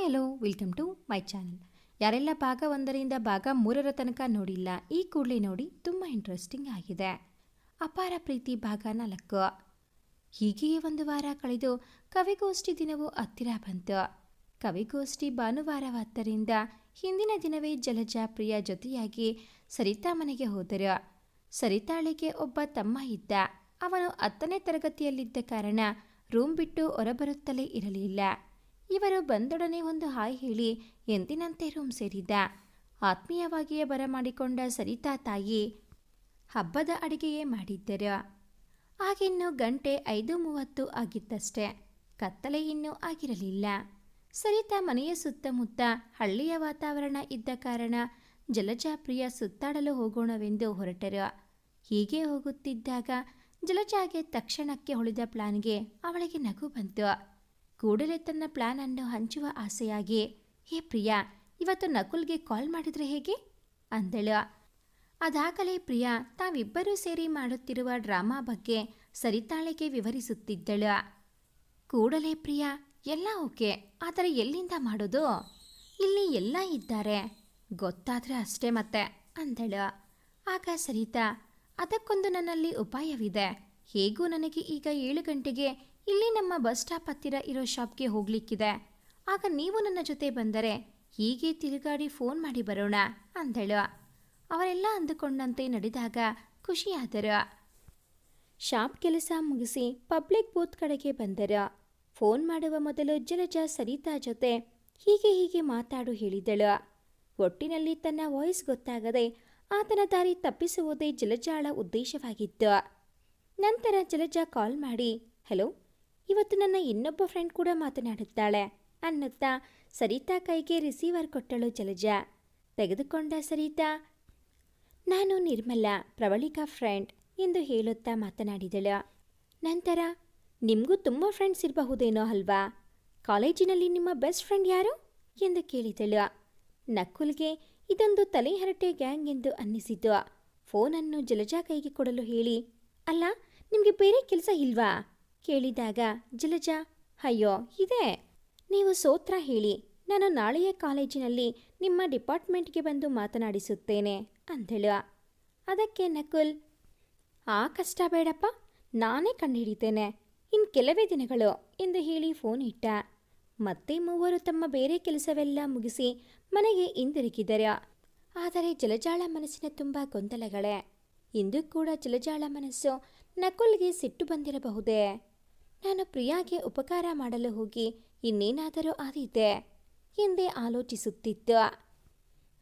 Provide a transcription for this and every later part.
Hi hello welcome to my channel ಯಾರೆಲ್ಲ ಭಾಗ ಒಂದರಿಂದ ಭಾಗ ಮೂರರ ತನಕ ನೋಡಿಲ್ಲ, ಈ ಕೂಡಲೇ ನೋಡಿ ತುಂಬ ಇಂಟ್ರೆಸ್ಟಿಂಗ್ ಆಗಿದೆ. ಅಪಾರ ಪ್ರೀತಿ ಭಾಗ ನಾಲ್ಕು ಹೀಗೆಯೇ ಒಂದು ವಾರ ಕಳೆದು ಕವಿಗೋಷ್ಠಿ ದಿನವೂ ಹತ್ತಿರ ಬಂತು. ಕವಿಗೋಷ್ಠಿ ಭಾನುವಾರವಾದ್ದರಿಂದ ಹಿಂದಿನ ದಿನವೇ ಜಲಜ ಪ್ರಿಯ ಜೊತೆಯಾಗಿ ಸರಿತಾ ಮನೆಗೆ ಹೋದರು. ಸರಿತಾಳಿಗೆ ಒಬ್ಬ ತಮ್ಮ ಇದ್ದ. ಅವನು ಹತ್ತನೇ ತರಗತಿಯಲ್ಲಿದ್ದ ಕಾರಣ ರೂಮ್ ಬಿಟ್ಟು ಹೊರಬರುತ್ತಲೇ ಇರಲಿಲ್ಲ. ಇವರು ಬಂದೊಡನೆ ಒಂದು ಹಾಯ್ ಹೇಳಿ ಎಂದಿನಂತೆ ರೂಮ್ ಸೇರಿದ್ದ. ಆತ್ಮೀಯವಾಗಿಯೇ ಬರಮಾಡಿಕೊಂಡ ಸರಿತಾ ತಾಯಿ ಹಬ್ಬದ ಅಡಿಗೆಯೇ ಮಾಡಿದ್ದರು. ಆಗಿನ್ನು ಗಂಟೆ ಐದು ಮೂವತ್ತು ಆಗಿತ್ತಷ್ಟೆ. ಕತ್ತಲೆ ಇನ್ನೂ ಆಗಿರಲಿಲ್ಲ. ಸರಿತಾ ಮನೆಯ ಸುತ್ತಮುತ್ತ ಹಳ್ಳಿಯ ವಾತಾವರಣ ಇದ್ದ ಕಾರಣ ಜಲಜಾಪ್ರಿಯ ಸುತ್ತಾಡಲು ಹೋಗೋಣವೆಂದು ಹೊರಟರು. ಹೀಗೆ ಹೋಗುತ್ತಿದ್ದಾಗ ಜಲಜಾಗೆ ತಕ್ಷಣಕ್ಕೆ ಹೊಳಿದ ಪ್ಲಾನ್ಗೆ ಅವಳಿಗೆ ನಗು ಬಂತು. ಕೂಡಲೇ ತನ್ನ ಪ್ಲಾನ್ ಅನ್ನು ಹಂಚುವ ಆಸೆಯಾಗಿ, ಹೇ ಪ್ರಿಯಾ, ಇವತ್ತು ನಕುಲ್ಗೆ ಕಾಲ್ ಮಾಡಿದ್ರೆ ಹೇಗೆ? ಅಂದಳು. ಅದಾಗಲೇ ಪ್ರಿಯಾ ತಾವಿಬ್ಬರೂ ಸೇರಿ ಮಾಡುತ್ತಿರುವ ಡ್ರಾಮಾ ಬಗ್ಗೆ ಸರಿತಾಳೆಗೆ ವಿವರಿಸುತ್ತಿದ್ದಳು. ಕೂಡಲೇ ಪ್ರಿಯಾ, ಎಲ್ಲ ಓಕೆ. ಆದರೆ ಎಲ್ಲಿಂದ ಮಾಡೋದು? ಇಲ್ಲಿ ಎಲ್ಲ ಇದ್ದಾರೆ. ಗೊತ್ತಾದ್ರೆ ಅಷ್ಟೇ ಮತ್ತೆ, ಅಂದಳು. ಆಗ ಸರಿತಾ, ಅದಕ್ಕೊಂದು ನನ್ನಲ್ಲಿ ಉಪಾಯವಿದೆ. ಹೇಗೂ ನನಗೆ ಈಗ ಏಳು ಗಂಟೆಗೆ ಇಲ್ಲಿ ನಮ್ಮ ಬಸ್ ಸ್ಟಾಪ್ ಹತ್ತಿರ ಇರೋ ಶಾಪ್ಗೆ ಹೋಗ್ಲಿಕ್ಕಿದೆ. ಆಗ ನೀವು ನನ್ನ ಜೊತೆ ಬಂದರೆ ಹೀಗೆ ತಿರುಗಾಡಿ ಫೋನ್ ಮಾಡಿ ಬರೋಣ ಅಂದಳು. ಅವರೆಲ್ಲ ಅಂದುಕೊಂಡಂತೆ ನಡೆದಾಗ ಖುಷಿಯಾದರು. ಶಾಪ್ ಕೆಲಸ ಮುಗಿಸಿ ಪಬ್ಲಿಕ್ ಬೂತ್ ಕಡೆಗೆ ಬಂದರು. ಫೋನ್ ಮಾಡುವ ಮೊದಲು ಜಲಜ ಸರಿತಾ ಜೊತೆ ಹೀಗೆ ಹೀಗೆ ಮಾತಾಡು ಹೇಳಿದಳು. ಒಟ್ಟಿನಲ್ಲಿ ತನ್ನ ವಾಯ್ಸ್ ಗೊತ್ತಾಗದೆ ಆತನ ದಾರಿ ತಪ್ಪಿಸುವುದೇ ಜಲಜಾಳ ಉದ್ದೇಶವಾಗಿತ್ತು. ನಂತರ ಜಲಜ ಕಾಲ್ ಮಾಡಿ, ಹಲೋ ಇವತ್ತು ನನ್ನ ಇನ್ನೊಬ್ಬ ಫ್ರೆಂಡ್ ಕೂಡ ಮಾತನಾಡುತ್ತಾಳೆ. ಅನ್ನುತ್ತಾ ಸರಿತಾ ಕೈಗೆ ರಿಸೀವರ್ ಕೊಟ್ಟಳು ಜಲಜ. ತೆಗೆದುಕೊಂಡ ಸರಿತಾ, ನಾನು ನಿರ್ಮಲ, ಪ್ರವಳಿಕಾ ಫ್ರೆಂಡ್ ಎಂದು ಹೇಳುತ್ತಾ ಮಾತನಾಡಿದಳು. ನಂತರ, ನಿಮಗೂ ತುಂಬ ಫ್ರೆಂಡ್ಸ್ ಇರಬಹುದೇನೋ ಅಲ್ವಾ? ಕಾಲೇಜಿನಲ್ಲಿ ನಿಮ್ಮ ಬೆಸ್ಟ್ ಫ್ರೆಂಡ್ ಯಾರು? ಎಂದು ಕೇಳಿದಳು. ನಕುಲ್ಗೆ ಇದೊಂದು ತಲೆಹರಟೆ ಗ್ಯಾಂಗ್ ಎಂದು ಅನ್ನಿಸಿತು. ಫೋನನ್ನು ಜಲಜಾ ಕೈಗೆ ಕೊಡಲು ಹೇಳಿ, ಅಲ್ಲ, ನಿಮಗೆ ಬೇರೆ ಕೆಲಸ ಇಲ್ವಾ? ಕೇಳಿದಾಗ, ಜಲಜ, ಅಯ್ಯೋ, ಇದೆ. ನೀವು ಸೋತ್ರ ಹೇಳಿ. ನಾನು ನಾಳೆಯ ಕಾಲೇಜಿನಲ್ಲಿ ನಿಮ್ಮ ಡಿಪಾರ್ಟ್ಮೆಂಟ್ಗೆ ಬಂದು ಮಾತನಾಡಿಸುತ್ತೇನೆ, ಅಂದಳು. ಅದಕ್ಕೆ ನಕುಲ್, ಆ ಕಷ್ಟ ಬೇಡಪ್ಪ. ನಾನೇ ಕಂಡುಹಿಡಿತೇನೆ ಇನ್ನು ಕೆಲವೇ ದಿನಗಳು, ಎಂದು ಹೇಳಿ ಫೋನ್ ಇಟ್ಟ. ಮತ್ತೆ ಮೂವರು ತಮ್ಮ ಬೇರೆ ಕೆಲಸವೆಲ್ಲ ಮುಗಿಸಿ ಮನೆಗೆ ಹಿಂದಿರುಗಿದರ. ಆದರೆ ಜಲಜಾಳ ಮನಸ್ಸಿನ ತುಂಬ ಗೊಂದಲಗಳೇ. ಇಂದು ಕೂಡ ಜಲಜಾಳ ಮನಸ್ಸು ನಕುಲ್ಗೆ ಸಿಟ್ಟು ಬಂದಿರಬಹುದೇ? ನಾನು ಪ್ರಿಯಾಗೆ ಉಪಕಾರ ಮಾಡಲು ಹೋಗಿ ಇನ್ನೇನಾದರೂ ಆದಿದ್ದೆ ಎಂದೇ ಆಲೋಚಿಸುತ್ತಿದ್ದ.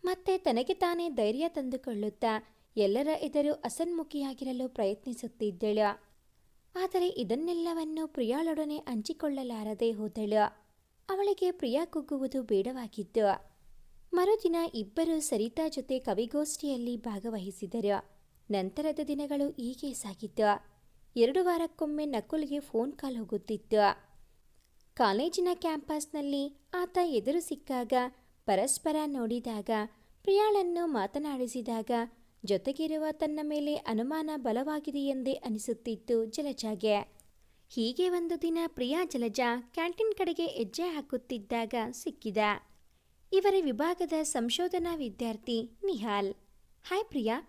ಮತ್ತೆ ತನಗೆ ತಾನೇ ಧೈರ್ಯ ತಂದುಕೊಳ್ಳುತ್ತಾ ಎಲ್ಲರ ಎದುರು ಅಸನ್ಮುಖಿಯಾಗಿರಲು ಪ್ರಯತ್ನಿಸುತ್ತಿದ್ದಳು. ಆದರೆ ಇದನ್ನೆಲ್ಲವನ್ನು ಪ್ರಿಯಾಳೊಡನೆ ಹಂಚಿಕೊಳ್ಳಲಾರದೆ ಹೋದಳು. ಅವಳಿಗೆ ಪ್ರಿಯಾ ಕುಗ್ಗುವುದು ಬೇಡವಾಗಿತ್ತು. ಮರುದಿನ ಇಬ್ಬರು ಸರಿತಾ ಜೊತೆ ಕವಿಗೋಷ್ಠಿಯಲ್ಲಿ ಭಾಗವಹಿಸಿದರು. ನಂತರದ ದಿನಗಳು ಹೀಗೆ ಸಾಗಿತ್ತು ಎರಡು ವಾರಕ್ಕೊಮ್ಮೆ ನಕುಲ್ಗೆ ಫೋನ್ ಕಾಲ್ ಹೋಗುತ್ತಿತ್ತು. ಕಾಲೇಜಿನ ಕ್ಯಾಂಪಸ್ನಲ್ಲಿ ಆತ ಎದುರು ಸಿಕ್ಕಾಗ, ಪರಸ್ಪರ ನೋಡಿದಾಗ, ಪ್ರಿಯಾಳನ್ನು ಮಾತನಾಡಿಸಿದಾಗ, ಜೊತೆಗಿರುವ ತನ್ನ ಮೇಲೆ ಅನುಮಾನ ಬಲವಾಗಿದೆಯೆಂದೇ ಅನಿಸುತ್ತಿತ್ತು ಜಲಜಾಗೆ. ಹೀಗೆ ಒಂದು ದಿನ ಪ್ರಿಯಾ ಜಲಜ ಕ್ಯಾಂಟೀನ್ ಕಡೆಗೆ ಹೆಜ್ಜೆ ಹಾಕುತ್ತಿದ್ದಾಗ ಸಿಕ್ಕಿದ. ಇವರ ವಿಭಾಗದ ಸಂಶೋಧನಾ ವಿದ್ಯಾರ್ಥಿ ನಿಹಾಲ್. ಹಾಯ್ ಪ್ರಿಯಾ,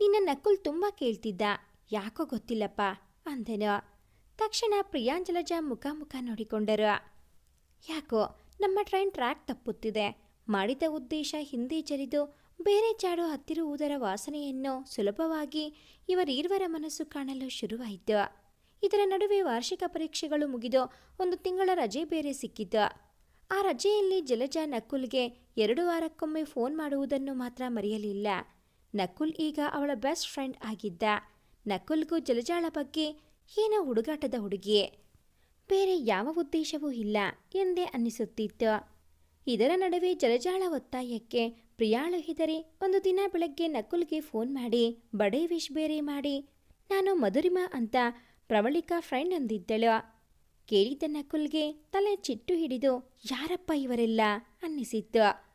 ನಿನ್ನ ನಕುಲ್ ತುಂಬ ಕೇಳ್ತಿದ್ದ. ಯಾಕೋ ಗೊತ್ತಿಲ್ಲಪ್ಪ. ಅಂದನು ತಕ್ಷಣ ಪ್ರಿಯಾಂಜಲಜ ಮುಖ ಮುಖ ನೋಡಿಕೊಂಡರು. ಯಾಕೋ, ನಮ್ಮ ಟ್ರೈನ್ ಟ್ರ್ಯಾಕ್ ತಪ್ಪುತ್ತಿದೆ. ಮಾಡಿದ ಉದ್ದೇಶ ಹಿಂದೆ ಜರಿದು ಬೇರೆ ಜಾಡು ಹತ್ತಿರುವುದರ ವಾಸನೆಯನ್ನು ಸುಲಭವಾಗಿ ಇವರೀರ್ವರ ಮನಸ್ಸು ಕಾಣಲು ಶುರುವಾಯಿತು. ಇದರ ನಡುವೆ ವಾರ್ಷಿಕ ಪರೀಕ್ಷೆಗಳು ಮುಗಿದು ಒಂದು ತಿಂಗಳ ರಜೆ ಬೇರೆ ಸಿಕ್ಕಿತು. ಆ ರಜೆಯಲ್ಲಿ ಜಲಜ ನಕುಲ್ಗೆ ಎರಡು ವಾರಕ್ಕೊಮ್ಮೆ ಫೋನ್ ಮಾಡುವುದನ್ನು ಮಾತ್ರ ಮರೆಯಲಿಲ್ಲ. ನಕುಲ್ ಈಗ ಅವಳ ಬೆಸ್ಟ್ ಫ್ರೆಂಡ್ ಆಗಿದ್ದ. ನಕುಲ್ಗೂ ಜಲಜಾಳ ಬಗ್ಗೆ ಏನೋ ಹುಡುಗಾಟದ ಹುಡುಗಿಯೇ. ಬೇರೆ ಯಾವ ಉದ್ದೇಶವೂ ಇಲ್ಲ ಎಂದೇ ಅನ್ನಿಸುತ್ತಿತ್ತು. ಇದರ ನಡುವೆ ಜಲಜಾಳ ಒತ್ತಾಯಕ್ಕೆ ಪ್ರಿಯಾಳು ಹೆದರಿ ಒಂದು ದಿನ ಬೆಳಗ್ಗೆ ನಕುಲ್ಗೆ ಫೋನ್ ಮಾಡಿ, ಬಡೇ ವಿಶ್ ಬೇರೆ ಮಾಡಿ, ನಾನು ಮಧುರಿಮಾ ಅಂತ ಪ್ರವಳಿಕಾ ಫ್ರೆಂಡ್ ಅಂದಿದ್ದಳು. ಕೇಳಿದ ನಕುಲ್ಗೆ ತಲೆ ಚಿಟ್ಟು ಹಿಡಿದು, ಯಾರಪ್ಪ ಇವರೆಲ್ಲ? ಅನ್ನಿಸಿತ್ತು.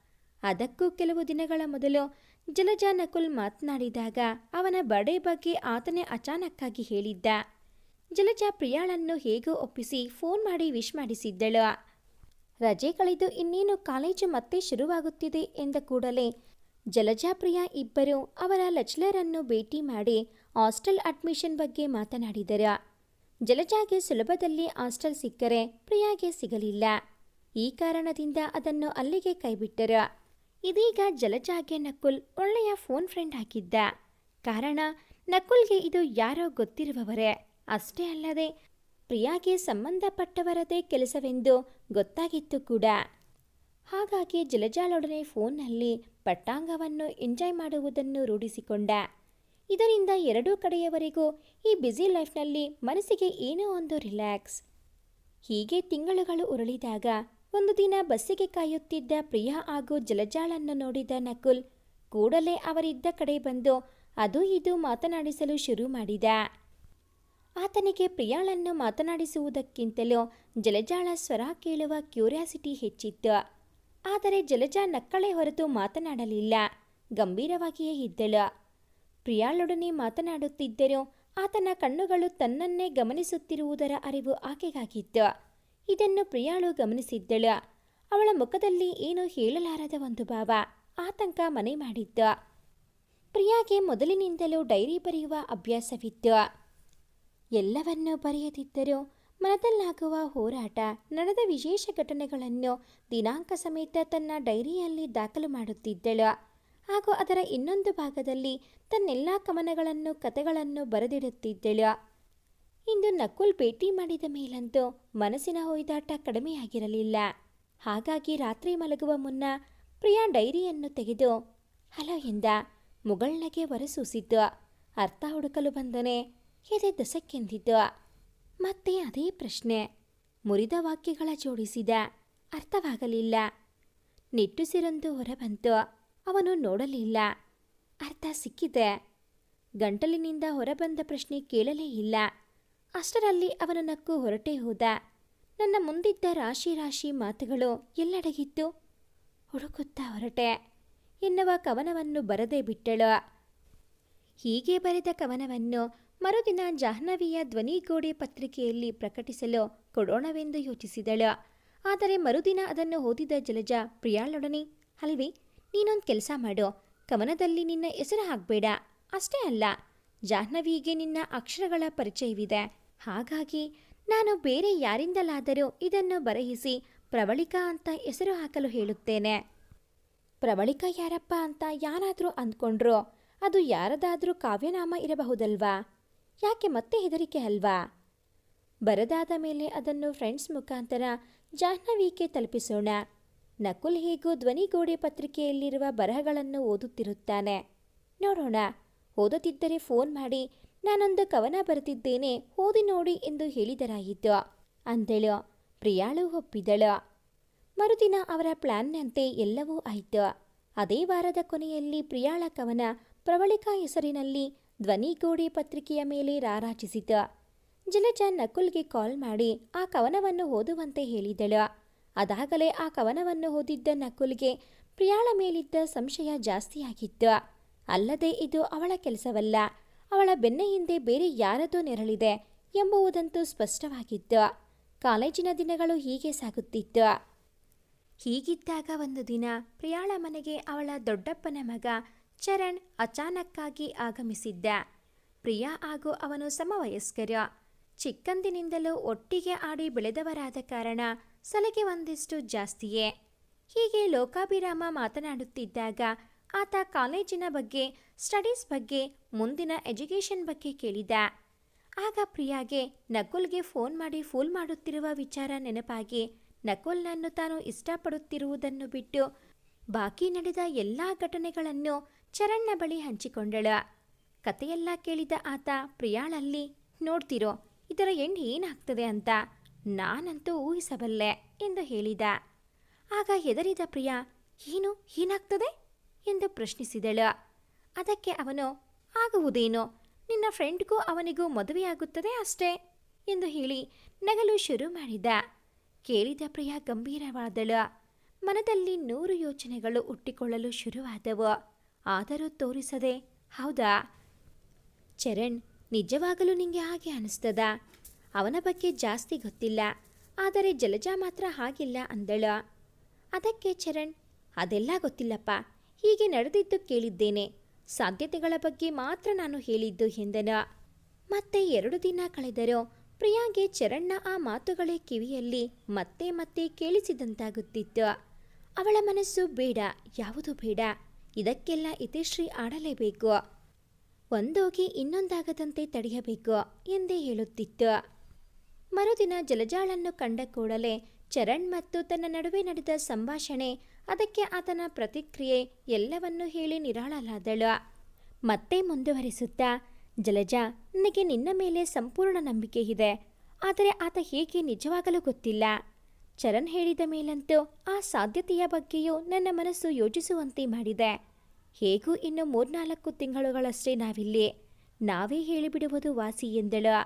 ಅದಕ್ಕೂ ಕೆಲವು ದಿನಗಳ ಮೊದಲು ಜಲಜ ನಕುಲ್ ಮಾತನಾಡಿದಾಗ ಅವನ ಬಡೆ ಬಗ್ಗೆ ಆತನೇ ಅಚಾನಕ್ಕಾಗಿ ಹೇಳಿದ್ದ. ಜಲಜ ಪ್ರಿಯಾಳನ್ನು ಹೇಗೋ ಒಪ್ಪಿಸಿ ಫೋನ್ ಮಾಡಿ ವಿಶ್ ಮಾಡಿಸಿದ್ದಳು. ರಜೆ ಕಳೆದು ಇನ್ನೇನು ಕಾಲೇಜು ಮತ್ತೆ ಶುರುವಾಗುತ್ತಿದೆ ಎಂದ ಕೂಡಲೇ ಜಲಜಾಪ್ರಿಯ ಇಬ್ಬರು ಅವರ ಲಚ್ಲರನ್ನು ಭೇಟಿ ಮಾಡಿ ಹಾಸ್ಟೆಲ್ ಅಡ್ಮಿಷನ್ ಬಗ್ಗೆ ಮಾತನಾಡಿದರು. ಜಲಜಾಗೆ ಸುಲಭದಲ್ಲಿ ಹಾಸ್ಟೆಲ್ ಸಿಕ್ಕರೆ ಪ್ರಿಯಾಗೆ ಸಿಗಲಿಲ್ಲ. ಈ ಕಾರಣದಿಂದ ಅದನ್ನು ಅಲ್ಲಿಗೆ ಕೈಬಿಟ್ಟರು. ಇದೀಗ ಜಲಜಾಗೆ ನಕುಲ್ ಒಳ್ಳೆಯ ಫೋನ್ ಫ್ರೆಂಡ್ ಆಗಿದ್ದ. ಕಾರಣ, ನಕುಲ್ಗೆ ಇದು ಯಾರೋ ಗೊತ್ತಿರುವವರೇ. ಅಷ್ಟೇ ಅಲ್ಲದೆ, ಪ್ರಿಯಾಗೆ ಸಂಬಂಧಪಟ್ಟವರದೇ ಕೆಲಸವೆಂದು ಗೊತ್ತಾಗಿತ್ತು ಕೂಡ. ಹಾಗಾಗಿ ಜಲಜಾಲೊಡನೆ ಫೋನ್ನಲ್ಲಿ ಪಟ್ಟಾಂಗವನ್ನು ಎಂಜಾಯ್ ಮಾಡುವುದನ್ನು ರೂಢಿಸಿಕೊಂಡ. ಇದರಿಂದ ಎರಡೂ ಕಡೆಯವರೆಗೂ ಈ ಬ್ಯುಸಿ ಲೈಫ್ನಲ್ಲಿ ಮನಸ್ಸಿಗೆ ಏನೋ ಒಂದು ರಿಲ್ಯಾಕ್ಸ್. ಹೀಗೆ ತಿಂಗಳುಗಳು ಉರುಳಿದಾಗ ಒಂದು ದಿನ ಬಸ್ಸಿಗೆ ಕಾಯುತ್ತಿದ್ದ ಪ್ರಿಯಾ ಹಾಗೂ ಜಲಜಾಳನ್ನು ನೋಡಿದ ನಕುಲ್, ಕೂಡಲೇ ಅವರಿದ್ದ ಕಡೆ ಬಂದು ಅದು ಇದು ಮಾತನಾಡಿಸಲು ಶುರು ಮಾಡಿದ. ಆತನಿಗೆ ಪ್ರಿಯಾಳನ್ನು ಮಾತನಾಡಿಸುವುದಕ್ಕಿಂತಲೂ ಜಲಜಾಳ ಸ್ವರ ಕೇಳುವ ಕ್ಯೂರಿಯಾಸಿಟಿ ಹೆಚ್ಚಿತ್ತು. ಆದರೆ ಜಲಜಾ ನಕ್ಕಳೆ ಹೊರತು ಮಾತನಾಡಲಿಲ್ಲ, ಗಂಭೀರವಾಗಿಯೇ ಇದ್ದಳು. ಪ್ರಿಯಾಳೊಡನೆ ಮಾತನಾಡುತ್ತಿದ್ದರೂ ಆತನ ಕಣ್ಣುಗಳು ತನ್ನನ್ನೇ ಗಮನಿಸುತ್ತಿರುವುದರ ಅರಿವು ಆಕೆಗಾಗಿತ್ತು. ಇದನ್ನು ಪ್ರಿಯಾಳು ಗಮನಿಸಿದ್ದಳು. ಅವಳ ಮುಖದಲ್ಲಿ ಏನೂ ಹೇಳಲಾರದ ಒಂದು ಭಾವ ಆತಂಕ ಮನೆ ಮಾಡಿದ್ದ. ಪ್ರಿಯಾಗೆ ಮೊದಲಿನಿಂದಲೂ ಡೈರಿ ಬರೆಯುವ ಅಭ್ಯಾಸವಿತ್ತು. ಎಲ್ಲವನ್ನೂ ಬರೆಯದಿದ್ದರೂ ಮನದಲ್ಲಾಗುವ ಹೋರಾಟ, ನಡೆದ ವಿಶೇಷ ಘಟನೆಗಳನ್ನು ದಿನಾಂಕ ಸಮೇತ ತನ್ನ ಡೈರಿಯಲ್ಲಿ ದಾಖಲು ಮಾಡುತ್ತಿದ್ದಳು. ಹಾಗೂ ಅದರ ಇನ್ನೊಂದು ಭಾಗದಲ್ಲಿ ತನ್ನೆಲ್ಲ ಕವನಗಳನ್ನು, ಕಥೆಗಳನ್ನು ಬರೆದಿಡುತ್ತಿದ್ದಳು. ಇಂದು ನಕುಲ್ ಭೇಟಿ ಮಾಡಿದ ಮೇಲಂತೂ ಮನಸ್ಸಿನ ಹೊಯ್ದಾಟ ಕಡಿಮೆಯಾಗಿರಲಿಲ್ಲ ಹಾಗಾಗಿ ರಾತ್ರಿ ಮಲಗುವ ಮುನ್ನ ಪ್ರಿಯಾ ಡೈರಿಯನ್ನು ತೆಗೆದು, ಹಲೋ ಎಂದ ಮುಗಳ್ನಗೆ ಹೊರಸೂಸಿದ್ದು, ಅರ್ಥ ಹುಡುಕಲು ಬಂದನೆ, ಎದೆ ದಸಕ್ಕೆಂದಿದ್ದು, ಮತ್ತೆ ಅದೇ ಪ್ರಶ್ನೆ, ಮುರಿದ ವಾಕ್ಯಗಳ ಜೋಡಿಸಿದ, ಅರ್ಥವಾಗಲಿಲ್ಲ. ನಿಟ್ಟುಸಿರೊಂದು ಹೊರಬಂತು, ಅವನು ನೋಡಲಿಲ್ಲ. ಅರ್ಥ ಸಿಕ್ಕಿದೆ. ಗಂಟಲಿನಿಂದ ಹೊರಬಂದ ಪ್ರಶ್ನೆ ಕೇಳಲೇ ಇಲ್ಲ. ಅಷ್ಟರಲ್ಲಿ ಅವನ ನಕ್ಕು ಹೊರಟೇ ಹೋದ. ನನ್ನ ಮುಂದಿದ್ದ ರಾಶಿ ರಾಶಿ ಮಾತುಗಳು ಎಲ್ಲಡಗಿತ್ತು? ಹುಡುಕುತ್ತಾ ಹೊರಟೆ. ಎನ್ನುವ ಕವನವನ್ನು ಬರದೇ ಬಿಟ್ಟಳು. ಹೀಗೆ ಬರೆದ ಕವನವನ್ನು ಮರುದಿನ ಜಾಹ್ನವಿಯ ಧ್ವನಿಗೋಡೆ ಪತ್ರಿಕೆಯಲ್ಲಿ ಪ್ರಕಟಿಸಲು ಕೊಡೋಣವೆಂದು ಯೋಚಿಸಿದಳು. ಆದರೆ ಮರುದಿನ ಅದನ್ನು ಓದಿದ ಜಲಜ ಪ್ರಿಯಾಳೊಡನೆ ಅಲ್ವಿ, ನೀನೊಂದು ಕೆಲಸ ಮಾಡು. ಕವನದಲ್ಲಿ ನಿನ್ನ ಹೆಸರು ಹಾಕಬೇಡ. ಅಷ್ಟೇ ಅಲ್ಲ, ಜಾಹ್ನವಿಗೆ ನಿನ್ನ ಅಕ್ಷರಗಳ ಪರಿಚಯವಿದೆ. ಹಾಗಾಗಿ ನಾನು ಬೇರೆ ಯಾರಿಂದಲಾದರೂ ಇದನ್ನು ಬರಹಿಸಿ ಪ್ರಬಳಿಕಾ ಅಂತ ಹೆಸರು ಹಾಕಲು ಹೇಳುತ್ತೇನೆ. ಪ್ರಬಳಿಕಾ ಯಾರಪ್ಪ ಅಂತ ಯಾರಾದರೂ ಅಂದ್ಕೊಂಡ್ರೋ, ಅದು ಯಾರದಾದರೂ ಕಾವ್ಯನಾಮ ಇರಬಹುದಲ್ವಾ? ಯಾಕೆ ಮತ್ತೆ ಹೆದರಿಕೆ ಅಲ್ವಾ? ಬರದಾದ ಮೇಲೆ ಅದನ್ನು ಫ್ರೆಂಡ್ಸ್ ಮುಖಾಂತರ ಜಾಹ್ನವಿಗೆ ತಲುಪಿಸೋಣ. ನಕುಲ್ ಹೇಗೂ ಧ್ವನಿಗೋಡೆ ಪತ್ರಿಕೆಯಲ್ಲಿರುವ ಬರಹಗಳನ್ನು ಓದುತ್ತಿರುತ್ತಾನೆ. ನೋಡೋಣ. ಓದುತ್ತಿದ್ದರೆ ಫೋನ್ ಮಾಡಿ, ನಾನೊಂದು ಕವನ ಬರೆದಿದ್ದೇನೆ, ಓದಿ ನೋಡಿ ಎಂದು ಹೇಳಿದರಾಯಿತು. ಅಂದಳು. ಪ್ರಿಯಾಳು ಒಪ್ಪಿದಳು. ಮರುದಿನ ಅವರ ಪ್ಲಾನ್ನಂತೆ ಎಲ್ಲವೂ ಆಯಿತು. ಅದೇ ವಾರದ ಕೊನೆಯಲ್ಲಿ ಪ್ರಿಯಾಳ ಕವನ ಪ್ರವಳಿಕಾ ಹೆಸರಿನಲ್ಲಿ ಧ್ವನಿಗೋಡೆ ಪತ್ರಿಕೆಯ ಮೇಲೆ ರಾರಾಜಿಸಿತು. ಜಲಜ ನಕುಲ್ಗೆ ಕಾಲ್ ಮಾಡಿ ಆ ಕವನವನ್ನು ಓದುವಂತೆ ಹೇಳಿದಳು. ಅದಾಗಲೇ ಆ ಕವನವನ್ನು ಓದಿದ್ದ ನಕುಲ್ಗೆ ಪ್ರಿಯಾಳ ಮೇಲಿದ್ದ ಸಂಶಯ ಜಾಸ್ತಿಯಾಗಿತ್ತು. ಅಲ್ಲದೆ ಇದು ಅವಳ ಕೆಲಸವಲ್ಲ. ಅವಳ ಬೆನ್ನ ಹಿಂದೆ ಬೇರೆ ಯಾರದೋ ನೆರಳಿದೆ ಎಂಬುವುದಂತೂ ಸ್ಪಷ್ಟವಾಗಿತ್ತು. ಕಾಲೇಜಿನ ದಿನಗಳು ಹೀಗೆ ಸಾಗುತ್ತಿತ್ತು ಹೀಗಿದ್ದಾಗ ಒಂದು ದಿನ ಪ್ರಿಯಾಳ ಮನೆಗೆ ಅವಳ ದೊಡ್ಡಪ್ಪನ ಮಗ ಚರಣ್ ಅಚಾನಕ್ಕಾಗಿ ಆಗಮಿಸಿದ್ದ. ಪ್ರಿಯಾ ಹಾಗೂ ಅವನು ಸಮವಯಸ್ಕರು. ಚಿಕ್ಕಂದಿನಿಂದಲೂ ಒಟ್ಟಿಗೆ ಆಡಿ ಬೆಳೆದವರಾದ ಕಾರಣ ಸಲಗೆ ಒಂದಿಷ್ಟು ಜಾಸ್ತಿಯೇ. ಹೀಗೆ ಲೋಕಾಭಿರಾಮ ಮಾತನಾಡುತ್ತಿದ್ದಾಗ ಆತ ಕಾಲೇಜಿನ ಬಗ್ಗೆ, ಸ್ಟಡೀಸ್ ಬಗ್ಗೆ, ಮುಂದಿನ ಎಜುಕೇಷನ್ ಬಗ್ಗೆ ಕೇಳಿದ. ಆಗ ಪ್ರಿಯಾಗೆ ನಕುಲ್ಗೆ ಫೋನ್ ಮಾಡಿ ಫೂಲ್ ಮಾಡುತ್ತಿರುವ ವಿಚಾರ ನೆನಪಾಗಿ ನಕುಲ್ನನ್ನು ತಾನು ಇಷ್ಟಪಡುತ್ತಿರುವುದನ್ನು ಬಿಟ್ಟು ಬಾಕಿ ನಡೆದ ಎಲ್ಲ ಘಟನೆಗಳನ್ನು ಚರಣ್ನ ಬಳಿ ಹಂಚಿಕೊಂಡಳು. ಕತೆಯೆಲ್ಲ ಕೇಳಿದ ಆತ, ಪ್ರಿಯಾಳಲ್ಲಿ ನೋಡ್ತಿರೋ, ಇದರ ಎಂಡ್ ಏನಾಗ್ತದೆ ಅಂತ ನಾನಂತೂ ಊಹಿಸಬಲ್ಲೆ ಎಂದು ಹೇಳಿದ. ಆಗ ಹೆದರಿದ ಪ್ರಿಯಾ, ಏನು, ಏನಾಗ್ತದೆ? ಎಂದು ಪ್ರಶ್ನಿಸಿದಳು. ಅದಕ್ಕೆ ಅವನು, ಆಗುವುದೇನೋ? ನಿನ್ನ ಫ್ರೆಂಡ್ಗೂ ಅವನಿಗೂ ಮದುವೆಯಾಗುತ್ತದೆ ಅಷ್ಟೇ? ಎಂದು ಹೇಳಿ ನಗಲು ಶುರು ಮಾಡಿದ. ಕೇಳಿದ ಪ್ರಿಯ ಗಂಭೀರವಾದಳು. ಮನದಲ್ಲಿ ನೂರು ಯೋಚನೆಗಳು ಹುಟ್ಟಿಕೊಳ್ಳಲು ಶುರುವಾದವು. ಆದರೂ ತೋರಿಸದೆ, ಹೌದಾ? ಚರಣ್, ನಿಜವಾಗಲೂ ನಿಂಗೆ ಹಾಗೆ ಅನಿಸ್ತದ? ಅವನ ಬಗ್ಗೆ ಜಾಸ್ತಿ ಗೊತ್ತಿಲ್ಲ. ಆದರೆ ಜಲಜಾ ಮಾತ್ರ ಹಾಗಿಲ್ಲ ಅಂದಳು. ಅದಕ್ಕೆ ಚರಣ್, ಅದೆಲ್ಲ ಗೊತ್ತಿಲ್ಲಪ್ಪ. ಹೀಗೆ ನಡೆದಿದ್ದು ಕೇಳಿದ್ದೇನೆ. ಸಾಧ್ಯತೆಗಳ ಬಗ್ಗೆ ಮಾತ್ರ ನಾನು ಹೇಳಿದ್ದು ಎಂದನ ಮತ್ತೆ ಎರಡು ದಿನ ಕಳೆದರೂ ಪ್ರಿಯಾಗೆ ಚರಣ್ಣ ಆ ಮಾತುಗಳೇ ಕಿವಿಯಲ್ಲಿ ಮತ್ತೆ ಮತ್ತೆ ಕೇಳಿಸಿದಂತಾಗುತ್ತಿತ್ತು. ಅವಳ ಮನಸ್ಸು ಬೇಡ, ಯಾವುದು ಬೇಡ, ಇದಕ್ಕೆಲ್ಲ ಇತಿಶ್ರೀ ಆಡಲೇಬೇಕು. ಒಂದೋಗಿ ಇನ್ನೊಂದಾಗದಂತೆ ತಡೆಯಬೇಕು ಎಂದೇ ಹೇಳುತ್ತಿತ್ತು. ಮರುದಿನ ಜಲಜಾಳನ್ನು ಕಂಡ ಕೂಡಲೇ ಚರಣ್ ಮತ್ತು ತನ್ನ ನಡುವೆ ನಡೆದ ಸಂಭಾಷಣೆ, ಅದಕ್ಕೆ ಆತನ ಪ್ರತಿಕ್ರಿಯೆ ಎಲ್ಲವನ್ನೂ ಹೇಳಿ ನಿರಾಳಲಾದಳು ಮತ್ತೆ ಮುಂದುವರಿಸುತ್ತಾ, ಜಲಜಾ, ನನಗೆ ನಿನ್ನ ಮೇಲೆ ಸಂಪೂರ್ಣ ನಂಬಿಕೆ ಇದೆ, ಆದರೆ ಆತ ಹೇಗೆ ನಿಜವಾಗಲೂ ಗೊತ್ತಿಲ್ಲ. ಚರಣ್ ಹೇಳಿದ ಮೇಲಂತೂ ಆ ಸಾಧ್ಯತೆಯ ಬಗ್ಗೆಯೂ ನನ್ನ ಮನಸ್ಸು ಯೋಚಿಸುವಂತೆ ಮಾಡಿದೆ. ಹೇಗೂ ಇನ್ನು ಮೂರ್ನಾಲ್ಕು ತಿಂಗಳುಗಳಷ್ಟೇ ನಾವಿಲ್ಲಿ, ನಾವೇ ಹೇಳಿಬಿಡುವುದು ವಾಸಿ ಎಂದಳು.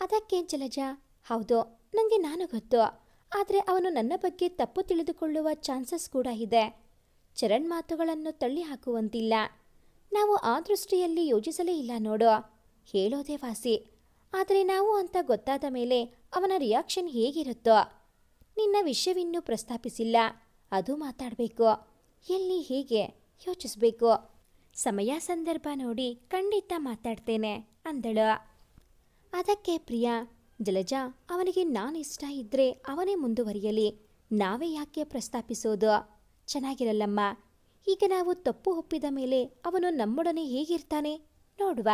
ಅದಕ್ಕೆ ಜಲಜಾ, ಹೌದು ನನಗೆ ನಾನು ಗೊತ್ತು. ಆದರೆ ಅವನು ನನ್ನ ಬಗ್ಗೆ ತಪ್ಪು ತಿಳಿದುಕೊಳ್ಳುವ ಚಾನ್ಸಸ್ ಕೂಡ ಇದೆ. ಚರಣ್ ಮಾತುಗಳನ್ನು ತಳ್ಳಿ ಹಾಕುವಂತಿಲ್ಲ. ನಾವು ಆ ದೃಷ್ಟಿಯಲ್ಲಿ ಯೋಚಿಸಲೇ ಇಲ್ಲ ನೋಡು. ಹೇಳೋದೇ ವಾಸಿ. ಆದರೆ ನಾವು ಅಂತ ಗೊತ್ತಾದ ಮೇಲೆ ಅವನ ರಿಯಾಕ್ಷನ್ ಹೇಗಿರುತ್ತೋ. ನಿನ್ನ ವಿಷಯವಿನ್ನೂ ಪ್ರಸ್ತಾಪಿಸಿಲ್ಲ. ಅದು ಮಾತಾಡಬೇಕು. ಎಲ್ಲಿ, ಹೇಗೆ ಯೋಚಿಸ್ಬೇಕು. ಸಮಯ ಸಂದರ್ಭ ನೋಡಿ ಖಂಡಿತ ಮಾತಾಡ್ತೇನೆ ಅಂದಳು. ಅದಕ್ಕೆ ಪ್ರಿಯಾ ಜಲಜಾ, ಅವನಿಗೆ ನಾನು ಇಷ್ಟ ಇದ್ರೆ ಅವನೇ ಮುಂದುವರಿಯಲಿ. ನಾವೇ ಯಾಕೆ ಪ್ರಸ್ತಾಪಿಸೋದು? ಚೆನ್ನಾಗಿರಲ್ಲಮ್ಮ. ಈಗ ನಾವು ತಪ್ಪು ಒಪ್ಪಿದ ಮೇಲೆ ಅವನು ನಮ್ಮೊಡನೆ ಹೇಗಿರ್ತಾನೆ? ನೋಡುವ.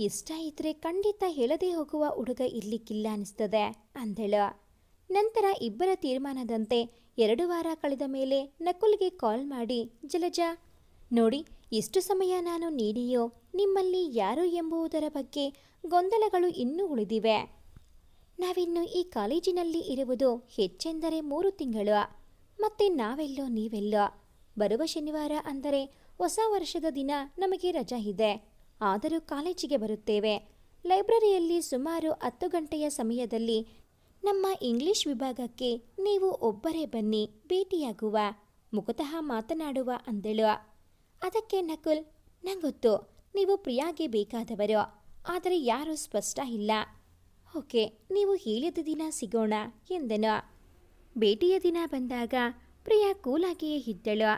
ಇಷ್ಟ ಇದ್ರೆ ಖಂಡಿತ ಹೇಳದೇ ಹೋಗುವ ಹುಡುಗ ಇರ್ಲಿಕ್ಕಿಲ್ಲ ಅನಿಸ್ತದೆ, ಅಂದಳು. ನಂತರ ಇಬ್ಬರ ತೀರ್ಮಾನದಂತೆ ಎರಡು ವಾರ ಕಳೆದ ಮೇಲೆ ನಕುಲ್ಗೆ ಕಾಲ್ ಮಾಡಿ, ಜಲಜ, ನೋಡಿ ಎಷ್ಟು ಸಮಯ ನಾನು ನೀಡಿಯೋ, ನಿಮ್ಮಲ್ಲಿ ಯಾರು ಎಂಬುವುದರ ಬಗ್ಗೆ ಗೊಂದಲಗಳು ಇನ್ನೂ ಉಳಿದಿವೆ. ನಾವಿನ್ನು ಈ ಕಾಲೇಜಿನಲ್ಲಿ ಇರುವುದು ಹೆಚ್ಚೆಂದರೆ ಮೂರು ತಿಂಗಳು. ಮತ್ತೆ ನಾವೆಲ್ಲೋ ನೀವೆಲ್ಲೋ. ಬರುವ ಶನಿವಾರ ಅಂದರೆ ಹೊಸ ವರ್ಷದ ದಿನ ನಮಗೆ ರಜಾ ಇದೆ. ಆದರೂ ಕಾಲೇಜಿಗೆ ಬರುತ್ತೇವೆ. ಲೈಬ್ರರಿಯಲ್ಲಿ ಸುಮಾರು ಹತ್ತು ಗಂಟೆಯ ಸಮಯದಲ್ಲಿ ನಮ್ಮ ಇಂಗ್ಲಿಷ್ ವಿಭಾಗಕ್ಕೆ ನೀವು ಒಬ್ಬರೇ ಬನ್ನಿ, ಭೇಟಿಯಾಗುವ. ಮುಖತಃ ಮಾತನಾಡುವ ಅಂದಳು. ಅದಕ್ಕೆ ನಕುಲ್, ನಂಗೊತ್ತು, ನೀವು ಪ್ರಿಯಾಗೆ ಬೇಕಾದವರು. ಆದರೆ ಯಾರೂ ಸ್ಪಷ್ಟ ಇಲ್ಲ. ಓಕೆ, ನೀವು ಹೇಳಿದ ದಿನ ಸಿಗೋಣ ಎಂದನು. ಭೇಟಿಯ ದಿನ ಬಂದಾಗ ಪ್ರಿಯಾ ಕೂಲಾಗಿಯೇ ಇದ್ದಳು.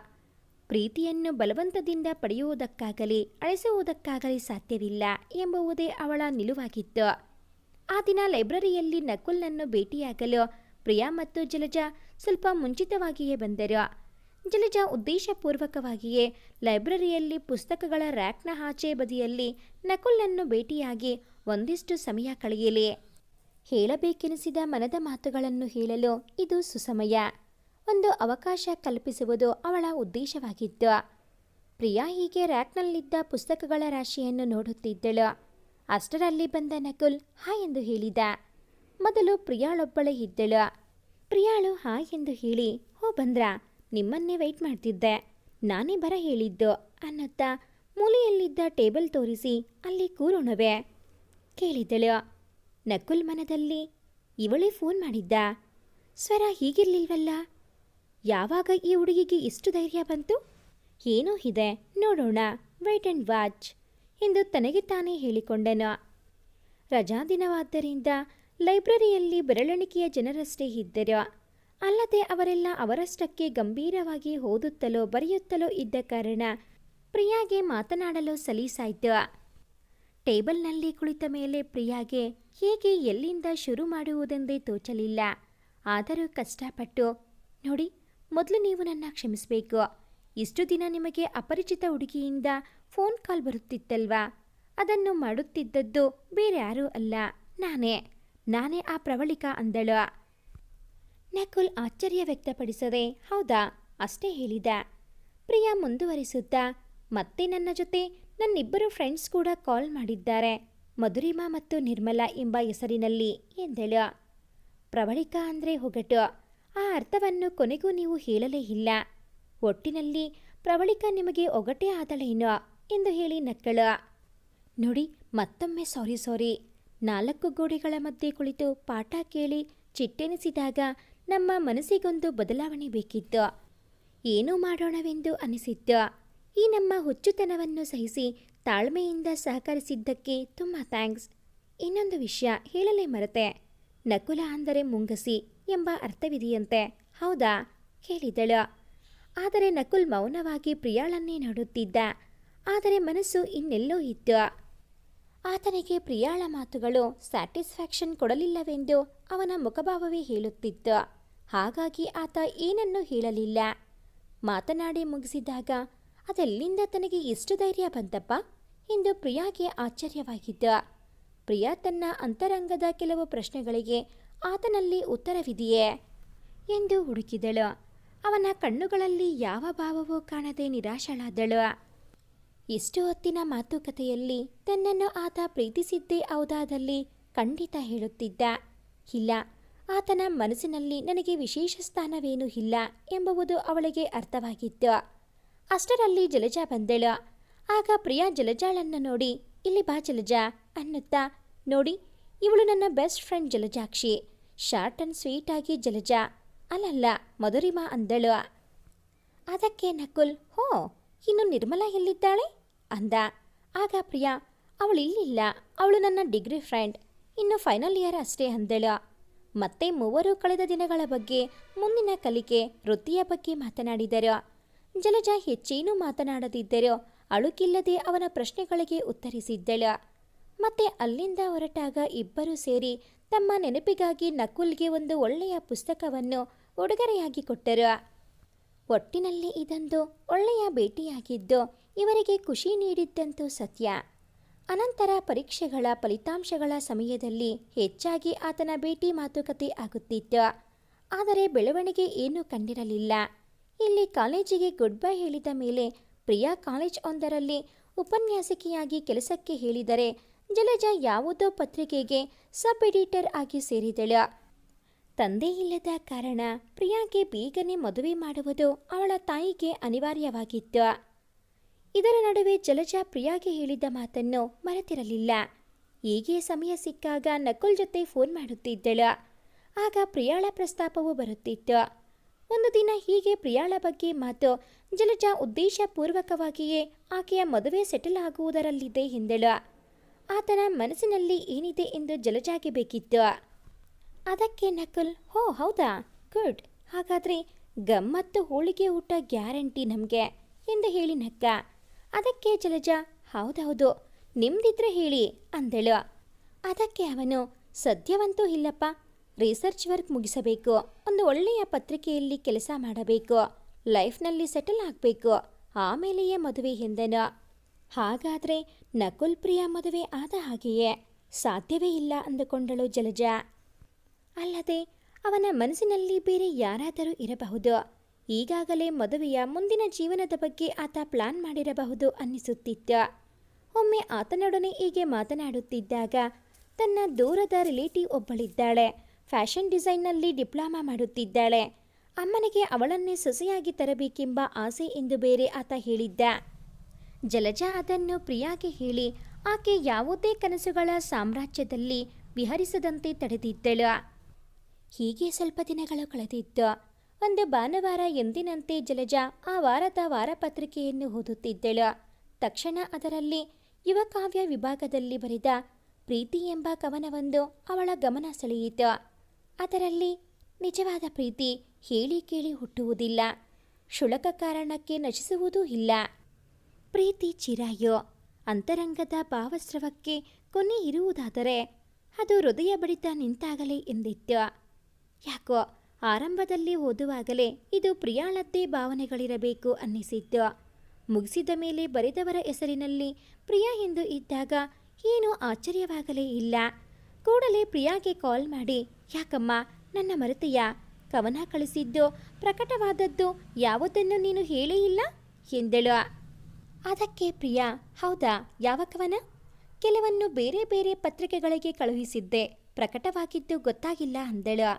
ಪ್ರೀತಿಯನ್ನು ಬಲವಂತದಿಂದ ಪಡೆಯುವುದಕ್ಕಾಗಲಿ, ಅಳಿಸುವುದಕ್ಕಾಗಲಿ ಸಾಧ್ಯವಿಲ್ಲ ಎಂಬುವುದೇ ಅವಳ ನಿಲುವಾಗಿತ್ತು. ಆ ದಿನ ಲೈಬ್ರರಿಯಲ್ಲಿ ನಕುಲ್ನನ್ನು ಭೇಟಿಯಾಗಲು ಪ್ರಿಯಾ ಮತ್ತು ಜಲಜಾ ಸ್ವಲ್ಪ ಮುಂಚಿತವಾಗಿಯೇ ಬಂದರು. ಜಲಜಾ ಉದ್ದೇಶಪೂರ್ವಕವಾಗಿಯೇ ಲೈಬ್ರರಿಯಲ್ಲಿ ಪುಸ್ತಕಗಳ ರ್ಯಾಕ್ನ ಆಚೆ ಬದಿಯಲ್ಲಿ ನಕುಲ್ನನ್ನು ಭೇಟಿಯಾಗಿ ಒಂದಿಷ್ಟು ಸಮಯ ಕಳೆಯಲಿ. ಹೇಳಬೇಕೆನಿಸಿದ ಮನದ ಮಾತುಗಳನ್ನು ಹೇಳಲು ಇದು ಸುಸಮಯ. ಒಂದು ಅವಕಾಶ ಕಲ್ಪಿಸುವುದು ಅವಳ ಉದ್ದೇಶವಾಗಿತ್ತು. ಪ್ರಿಯಾ ಹೀಗೆ ರ್ಯಾಕ್ನಲ್ಲಿದ್ದ ಪುಸ್ತಕಗಳ ರಾಶಿಯನ್ನು ನೋಡುತ್ತಿದ್ದಳು. ಅಷ್ಟರಲ್ಲಿ ಬಂದ ನಕುಲ್, ಹಾ ಎಂದು ಹೇಳಿದ. ಮೊದಲು ಪ್ರಿಯಾಳೊಬ್ಬಳೇ ಇದ್ದಳು. ಪ್ರಿಯಾಳು, ಹಾ ಎಂದು ಹೇಳಿ, ಹೋ ಬಂದ್ರಾ, ನಿಮ್ಮನ್ನೇ ವೆಯ್ಟ್ ಮಾಡ್ತಿದ್ದೆ. ನಾನೇ ಬರ ಹೇಳಿದ್ದು ಅನ್ನತ್ತ ಮೂಲೆಯಲ್ಲಿದ್ದ ಟೇಬಲ್ ತೋರಿಸಿ ಅಲ್ಲಿ ಕೂರೋಣವೆ. ಕೇಳಿದಳು. ನಕುಲ್ ಮನದಲ್ಲಿ ಇವಳೇ ಫೋನ್ ಮಾಡಿದ್ದ. ಸ್ವರ ಹೀಗಿರ್ಲಿಲ್ವಲ್ಲ? ಯಾವಾಗ ಈ ಹುಡುಗಿಗೆ ಇಷ್ಟು ಧೈರ್ಯ ಬಂತು? ಏನೋ ಇದೆ, ನೋಡೋಣ. ವೈಟ್ ಆ್ಯಂಡ್ ವಾಚ್ ಎಂದು ತನಗೆ ತಾನೇ ಹೇಳಿಕೊಂಡನು. ರಜಾದಿನವಾದ್ದರಿಂದ ಲೈಬ್ರರಿಯಲ್ಲಿ ಬೆರಳೆಣಿಕೆಯ ಜನರಷ್ಟೇ ಇದ್ದರು. ಅಲ್ಲದೆ ಅವರೆಲ್ಲ ಅವರಷ್ಟಕ್ಕೆ ಗಂಭೀರವಾಗಿ ಓದುತ್ತಲೋ, ಬರೆಯುತ್ತಲೋ ಇದ್ದ ಕಾರಣ ಪ್ರಿಯಾಗೆ ಮಾತನಾಡಲು ಸಲೀಸಾಯ್ತು. ಟೇಬಲ್ನಲ್ಲಿ ಕುಳಿತ ಮೇಲೆ ಪ್ರಿಯಾಗೆ ಹೇಗೆ ಎಲ್ಲಿಂದ ಶುರು ಮಾಡುವುದೆಂದೇ ತೋಚಲಿಲ್ಲ. ಆದರೂ ಕಷ್ಟಪಟ್ಟು, ನೋಡಿ, ಮೊದಲು ನೀವು ನನ್ನ ಕ್ಷಮಿಸಬೇಕು. ಇಷ್ಟು ದಿನ ನಿಮಗೆ ಅಪರಿಚಿತ ಹುಡುಗಿಯಿಂದ ಫೋನ್ ಕಾಲ್ ಬರುತ್ತಿತ್ತಲ್ವಾ? ಅದನ್ನು ಮಾಡುತ್ತಿದ್ದದ್ದು ಬೇರೆ ಯಾರೂ ಅಲ್ಲ, ನಾನೇ. ನಾನೇ ಆ ಪ್ರವಳಿಕ ಅಂದಳು. ನಕುಲ್ ಆಶ್ಚರ್ಯ ವ್ಯಕ್ತಪಡಿಸದೆ, ಹೌದಾ? ಅಷ್ಟೇ ಹೇಳಿದ. ಪ್ರಿಯಾ ಮುಂದುವರಿಸುತ್ತಾ, ಮತ್ತೆ ನನ್ನ ಜೊತೆ ನನ್ನಿಬ್ಬರು ಫ್ರೆಂಡ್ಸ್ ಕೂಡ ಕಾಲ್ ಮಾಡಿದ್ದಾರೆ. ಮಧುರಿಮಾ ಮತ್ತು ನಿರ್ಮಲಾ ಎಂಬ ಹೆಸರಿನಲ್ಲಿ ಎಂದಳು. ಪ್ರಬಳಿಕಾ ಅಂದರೆ ಹೊಗಟು. ಆ ಅರ್ಥವನ್ನು ಕೊನೆಗೂ ನೀವು ಹೇಳಲೇ ಇಲ್ಲ. ಒಟ್ಟಿನಲ್ಲಿ ಪ್ರವಳಿಕ ನಿಮಗೆ ಒಗಟೇ ಆದಳೇನೋ ಎಂದು ಹೇಳಿ ನಕ್ಕಳು. ನೋಡಿ, ಮತ್ತೊಮ್ಮೆ ಸಾರಿ ಸಾರಿ ನಾಲ್ಕು ಗೋಡೆಗಳ ಮಧ್ಯೆ ಕುಳಿತು ಪಾಠ ಕೇಳಿ ಚಿಟ್ಟೆನಿಸಿದಾಗ ನಮ್ಮ ಮನಸ್ಸಿಗೊಂದು ಬದಲಾವಣೆ ಬೇಕಿತ್ತು. ಏನೂ ಮಾಡೋಣವೆಂದು ಅನಿಸಿತ್ತು. ಈ ನಮ್ಮ ಹುಚ್ಚುತನವನ್ನು ಸಹಿಸಿ ತಾಳ್ಮೆಯಿಂದ ಸಹಕರಿಸಿದ್ದಕ್ಕೆ ತುಂಬ ಥ್ಯಾಂಕ್ಸ್. ಇನ್ನೊಂದು ವಿಷಯ ಹೇಳಲೇ ಮರೆತೆ. ನಕುಲ ಅಂದರೆ ಮುಂಗಸಿ ಎಂಬ ಅರ್ಥವಿದೆಯಂತೆ. ಹೌದಾ? ಕೇಳಿದಳು. ಆದರೆ ನಕುಲ್ ಮೌನವಾಗಿ ಪ್ರಿಯಾಳನ್ನೇ ನೋಡುತ್ತಿದ್ದ. ಆದರೆ ಮನಸ್ಸು ಇನ್ನೆಲ್ಲೋ ಇತ್ತು. ಆತನಿಗೆ ಪ್ರಿಯಾಳ ಮಾತುಗಳು ಸ್ಯಾಟಿಸ್ಫ್ಯಾಕ್ಷನ್ ಕೊಡಲಿಲ್ಲವೆಂದು ಅವನ ಮುಖಭಾವವೇ ಹೇಳುತ್ತಿತ್ತು. ಹಾಗಾಗಿ ಆತ ಏನನ್ನೂ ಹೇಳಲಿಲ್ಲ. ಮಾತನಾಡಿ ಮುಗಿಸಿದಾಗ ಅದೆಲ್ಲಿಂದ ತನಗೆ ಎಷ್ಟು ಧೈರ್ಯ ಬಂತಪ್ಪ? ಎಂದು ಪ್ರಿಯಾಗೆ ಆಶ್ಚರ್ಯವಾಗಿದ್ದ. ಪ್ರಿಯಾ ತನ್ನ ಅಂತರಂಗದ ಕೆಲವು ಪ್ರಶ್ನೆಗಳಿಗೆ ಆತನಲ್ಲಿ ಉತ್ತರವಿದೆಯೇ? ಎಂದು ಹುಡುಕಿದಳು. ಅವನ ಕಣ್ಣುಗಳಲ್ಲಿ ಯಾವ ಭಾವವೂ ಕಾಣದೆ ನಿರಾಶಳಾದಳು. ಇಷ್ಟು ಹೊತ್ತಿನ ಮಾತುಕತೆಯಲ್ಲಿ ತನ್ನನ್ನು ಆತ ಪ್ರೀತಿಸಿದ್ದೇ ಹೌದಾದಲ್ಲಿ ಖಂಡಿತ ಹೇಳುತ್ತಿದ್ದ. ಇಲ್ಲ, ಆತನ ಮನಸ್ಸಿನಲ್ಲಿ ನನಗೆ ವಿಶೇಷ ಸ್ಥಾನವೇನೂ ಇಲ್ಲ ಎಂಬುವುದು ಅವಳಿಗೆ ಅರ್ಥವಾಗಿತ್ತು. ಅಷ್ಟರಲ್ಲಿ ಜಲಜ ಬಂದಳು. ಆಗ ಪ್ರಿಯಾ ಜಲಜಾಳನ್ನು ನೋಡಿ, ಇಲ್ಲಿ ಬಾ ಜಲಜ ಅನ್ನುತ್ತಾ, ನೋಡಿ, ಇವಳು ನನ್ನ best friend Jalajakshi. Short sweet ಆಗಿ ಜಲಜ. ಅಲ್ಲಲ್ಲ, ಮಧುರಿಮಾ ಅಂದಳು. ಅದಕ್ಕೆ ನಕುಲ್, ಹೋ, ಇನ್ನು ನಿರ್ಮಲಾ ಎಲ್ಲಿದ್ದಾಳೆ? ಅಂದ. ಆಗ ಪ್ರಿಯಾ, ಅವಳು ಇಲ್ಲಿಲ್ಲ, ಅವಳು ನನ್ನ ಡಿಗ್ರಿ ಫ್ರೆಂಡ್. ಇನ್ನು ಫೈನಲ್ ಇಯರ್ ಅಷ್ಟೇ ಅಂದಳು. ಮತ್ತೆ ಮೂವರು ಕಳೆದ ದಿನಗಳ ಬಗ್ಗೆ ಮುಂದಿನ ಕಲಿಕೆ ವೃತ್ತಿಯ ಬಗ್ಗೆ ಮಾತನಾಡಿದರು. ಜಲಜ ಹೆಚ್ಚೇನೂ ಮಾತನಾಡದಿದ್ದರೂ ಅಳುಕಿಲ್ಲದೆ ಅವನ ಪ್ರಶ್ನೆಗಳಿಗೆ ಉತ್ತರಿಸಿದ್ದಳು. ಮತ್ತೆ ಅಲ್ಲಿಂದ ಹೊರಟಾಗ ಇಬ್ಬರೂ ಸೇರಿ ತಮ್ಮ ನೆನಪಿಗಾಗಿ ನಕುಲ್ಗೆ ಒಂದು ಒಳ್ಳೆಯ ಪುಸ್ತಕವನ್ನು ಉಡುಗೊರೆಯಾಗಿ ಕೊಟ್ಟರು. ಒಟ್ಟಿನಲ್ಲಿ ಇದೊಂದು ಒಳ್ಳೆಯ ಭೇಟಿಯಾಗಿದ್ದು ಇವರಿಗೆ ಖುಷಿ ನೀಡಿದ್ದಂತೂ ಸತ್ಯ. ಅನಂತರ ಪರೀಕ್ಷೆಗಳ ಫಲಿತಾಂಶಗಳ ಸಮಯದಲ್ಲಿ ಹೆಚ್ಚಾಗಿ ಆತನ ಭೇಟಿ ಮಾತುಕತೆ ಆಗುತ್ತಿತ್ತು. ಆದರೆ ಬೆಳವಣಿಗೆ ಏನೂ ಕಂಡಿರಲಿಲ್ಲ. ಇಲ್ಲಿ ಕಾಲೇಜಿಗೆ ಗುಡ್ ಬೈ ಹೇಳಿದ ಮೇಲೆ ಪ್ರಿಯಾ ಕಾಲೇಜ್ ಒಂದರಲ್ಲಿ ಉಪನ್ಯಾಸಕಿಯಾಗಿ ಕೆಲಸಕ್ಕೆ ಹೇಳಿದರೆ ಜಲಜ ಯಾವುದೋ ಪತ್ರಿಕೆಗೆ ಸಬ್ ಎಡಿಟರ್ ಆಗಿ ಸೇರಿದಳ. ತಂದೆ ಇಲ್ಲದ ಕಾರಣ ಪ್ರಿಯಾಗೆ ಬೇಗನೆ ಮದುವೆ ಮಾಡುವುದು ಅವಳ ತಾಯಿಗೆ ಅನಿವಾರ್ಯವಾಗಿತ್ತು. ಇದರ ನಡುವೆ ಜಲಜ ಪ್ರಿಯಾಗೆ ಹೇಳಿದ ಮಾತನ್ನು ಮರೆತಿರಲಿಲ್ಲ. ಹೀಗೆ ಸಮಯ ಸಿಕ್ಕಾಗ ನಕುಲ್ ಜೊತೆ ಫೋನ್ ಮಾಡುತ್ತಿದ್ದಳು. ಆಗ ಪ್ರಿಯಾಳ ಪ್ರಸ್ತಾಪವೂ ಬರುತ್ತಿತ್ತು. ಒಂದು ದಿನ ಹೀಗೆ ಪ್ರಿಯಾಳ ಬಗ್ಗೆ ಮಾತು ಜಲಜ ಉದ್ದೇಶಪೂರ್ವಕವಾಗಿಯೇ ಆಕೆಯ ಮದುವೆ ಸೆಟಲ್ ಆಗುವುದರಲ್ಲಿದೆ ಎಂದಳು. ಆತನ ಮನಸ್ಸಿನಲ್ಲಿ ಏನಿದೆ ಎಂದು ಜಲಜಾಗೆ ಬೇಕಿತ್ತು. ಅದಕ್ಕೆ ನಕುಲ್, ಹೋ, ಹೌದಾ? ಗುಡ್. ಹಾಗಾದ್ರೆ ಗಮ್ಮತ್ತು ಹೋಳಿಗೆ ಊಟ ಗ್ಯಾರಂಟಿ ನಮಗೆ, ಎಂದು ಹೇಳಿ ನಕ್ಕ. ಅದಕ್ಕೆ ಜಲಜ, ಹೌದೌದು. ನಿಮ್ದಿದ್ರೆ ಹೇಳಿ, ಅಂದಳು. ಅದಕ್ಕೆ ಅವನು, ಸದ್ಯವಂತೂ ಇಲ್ಲಪ್ಪ. ರಿಸರ್ಚ್ ವರ್ಕ್ ಮುಗಿಸಬೇಕು. ಒಂದು ಒಳ್ಳೆಯ ಪತ್ರಿಕೆಯಲ್ಲಿ ಕೆಲಸ ಮಾಡಬೇಕು. ಲೈಫ್ನಲ್ಲಿ ಸೆಟಲ್ ಆಗಬೇಕು. ಆಮೇಲೆಯೇ ಮದುವೆ ಎಂದನು. ಹಾಗಾದ್ರೆ ನಕುಲ್ ಪ್ರಿಯ ಮದುವೆ ಆದ ಹಾಗೆಯೇ? ಸಾಧ್ಯವೇ ಇಲ್ಲ ಅಂದುಕೊಂಡಳು ಜಲಜ. ಅಲ್ಲದೆ ಅವನ ಮನಸ್ಸಿನಲ್ಲಿ ಬೇರೆ ಯಾರಾದರೂ ಇರಬಹುದು. ಈಗಾಗಲೇ ಮದುವೆಯ ಮುಂದಿನ ಜೀವನದ ಬಗ್ಗೆ ಆತ ಪ್ಲಾನ್ ಮಾಡಿರಬಹುದು ಅನ್ನಿಸುತ್ತಿತ್ತು. ಒಮ್ಮೆ ಆತನೊಡನೆ ಹೀಗೆ ಮಾತನಾಡುತ್ತಿದ್ದಾಗ ತನ್ನ ದೂರದ ರಿಲೇಟಿವ್ ಒಬ್ಬಳಿದ್ದಾಳೆ. ಫ್ಯಾಷನ್ ಡಿಸೈನ್ನಲ್ಲಿ ಡಿಪ್ಲೊಮಾ ಮಾಡುತ್ತಿದ್ದಾಳೆ. ಅಮ್ಮನಿಗೆ ಅವಳನ್ನೇ ಸೊಸೆಯಾಗಿ ತರಬೇಕೆಂಬ ಆಸೆ ಎಂದು ಬೇರೆ ಆತ ಹೇಳಿದ್ದ. ಜಲಜ ಅದನ್ನು ಪ್ರಿಯಾಗೆ ಹೇಳಿ, ಆಕೆ ಯಾವುದೇ ಕನಸುಗಳ ಸಾಮ್ರಾಜ್ಯದಲ್ಲಿ ವಿಹರಿಸದಂತೆ ತಡೆದಿದ್ದಳು. ಹೀಗೆ ಸ್ವಲ್ಪ ದಿನಗಳು ಕಳೆದಿತ್ತು. ಒಂದು ಭಾನುವಾರ ಎಂದಿನಂತೆ ಜಲಜ ಆ ವಾರದ ವಾರಪತ್ರಿಕೆಯನ್ನು ಓದುತ್ತಿದ್ದಳು. ತಕ್ಷಣ ಅದರಲ್ಲಿ ಯುವಕಾವ್ಯ ವಿಭಾಗದಲ್ಲಿ ಬರೆದ ಪ್ರೀತಿ ಎಂಬ ಕವನವೊಂದು ಅವಳ ಗಮನ ಸೆಳೆಯಿತು. ಅದರಲ್ಲಿ ನಿಜವಾದ ಪ್ರೀತಿ ಹೇಳಿ ಕೇಳಿ ಹುಟ್ಟುವುದಿಲ್ಲ. ಶುಳಕ ಕಾರಣಕ್ಕೆ ನಶಿಸುವುದೂ ಇಲ್ಲ. ಪ್ರೀತಿ ಚಿರಾಯೋ, ಅಂತರಂಗದ ಭಾವಸ್ರವಕ್ಕೆ ಕೊನೆ ಇರುವುದಾದರೆ ಅದು ಹೃದಯ ಬಡಿತ ನಿಂತಾಗಲೇ ಎಂದಿತ್ತು ಯಾಕೋ, ಆರಂಭದಲ್ಲಿ ಓದುವಾಗಲೇ ಇದು ಪ್ರಿಯಾಳದ್ದೇ ಭಾವನೆಗಳಿರಬೇಕು ಅನ್ನಿಸಿದ್ದು ಮುಗಿಸಿದ ಮೇಲೆ ಬರೆದವರ ಹೆಸರಿನಲ್ಲಿ ಪ್ರಿಯ ಎಂದು ಇದ್ದಾಗ ಏನೂ ಆಶ್ಚರ್ಯವಾಗಲೇ ಇಲ್ಲ. ಕೂಡಲೇ ಪ್ರಿಯಾಗೆ ಕಾಲ್ ಮಾಡಿ, ಯಾಕಮ್ಮ, ನನ್ನ ಮರೆತೆಯ? ಕವನ ಕಳಿಸಿದ್ದು, ಪ್ರಕಟವಾದದ್ದು ಯಾವುದನ್ನು ನೀನು ಹೇಳೇ ಇಲ್ಲ? ಎಂದಳು. ಅದಕ್ಕೆ ಪ್ರಿಯಾ, ಹೌದಾ? ಯಾವ ಕವನ? ಕೆಲವನ್ನು ಬೇರೆ ಬೇರೆ ಪತ್ರಿಕೆಗಳಿಗೆ ಕಳುಹಿಸಿದ್ದೆ. ಪ್ರಕಟವಾಗಿದ್ದು ಗೊತ್ತಾಗಿಲ್ಲ, ಅಂದಳು.